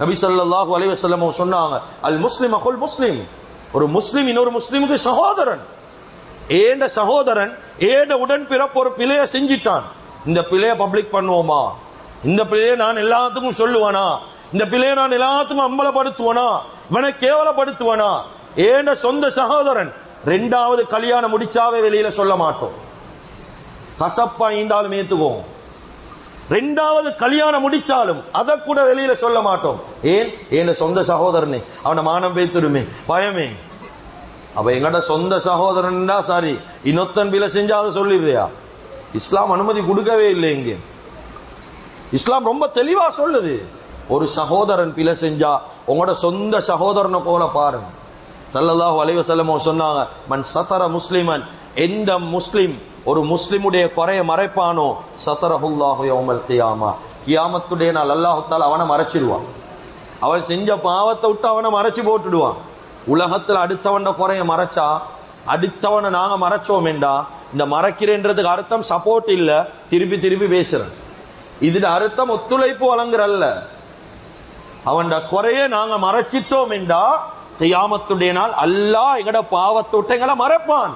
நபி சொல்லாஹு அலைஹி சொன்னாங்க அல் முஸ்லிம் அகுல் முஸ்லிம். ஒரு முஸ்லிம் இன்னொரு முஸ்லிமுக்கு சகோதரன். ஏண்ட சகோதரன் ஏண்ட உடன் பிறப்பு ஒரு பிழைய செஞ்சிட்டான். இந்த பிழைய பப்ளிக் பண்ணுவோமா? இந்த பிழைய நான் எல்லாத்துக்கும் சொல்லுவானா? இந்த பிள்ளைய நான் எல்லாத்துக்கும் அம்பலப்படுத்துவனா? இவனை கேவலப்படுத்துவனா? ஏண்ட சொந்த சகோதரன் ரெண்டாவது கல்யாணம் முடிச்சாவே வெளியில சொல்ல மாட்டோம். கசப்பா ஈந்தாலும் ஏத்துக்குவோம். ரெண்டாவது கல்யாணம் முடிச்சாலும் அதை கூட வெளியில சொல்ல மாட்டோம். ஏன்? என் சொந்த சகோதரனே அவன மானம் பேத்துடுமே. பயமே. அப்ப எங்கட சொந்த சகோதரன்டா சாரி இன்னொத்தன் பில செஞ்சா அதை சொல்லிடுறியா? இஸ்லாம் அனுமதி கொடுக்கவே இல்லை இங்கே. இஸ்லாம் ரொம்ப தெளிவா சொல்லுது. ஒரு சகோதரன் பில செஞ்சா உங்களோட சொந்த சகோதரனை போல பாருங்க. சல்லல்லாஹு அலைஹி வஸல்லம் சொன்னாங்க மன் சதர முஸ்லிமன் எந்த முஸ்லிம் ஒரு முஸ்லிமுடைய குறைய மறைப்பானோ சத்தரஹுல்லாஹு யௌமல் கியாமா கியாமத்துடைய நாள் அல்லாஹத்தால் அவனை மறைச்சிடுவான். அவன் செஞ்ச பாவத்தை விட்டு அவனை மறைச்சு போட்டுடுவான். உலகத்துல அடுத்தவன குறைய மறைச்சா அடுத்தவனை நாங்க மறைச்சோமேண்டா இந்த மறைக்கிறேன்றதுக்கு அர்த்தம் சப்போர்ட் இல்ல திருப்பி திருப்பி பேசுறேன். இதுல அர்த்தம் ஒத்துழைப்பு வழங்குறல்ல. அவன் குறைய நாங்க மறைச்சிட்டோம் என்றா கியாமத்துடைய நாள் அல்லாஹ் எங்கட பாவத்தை எங்களை மறைப்பான்.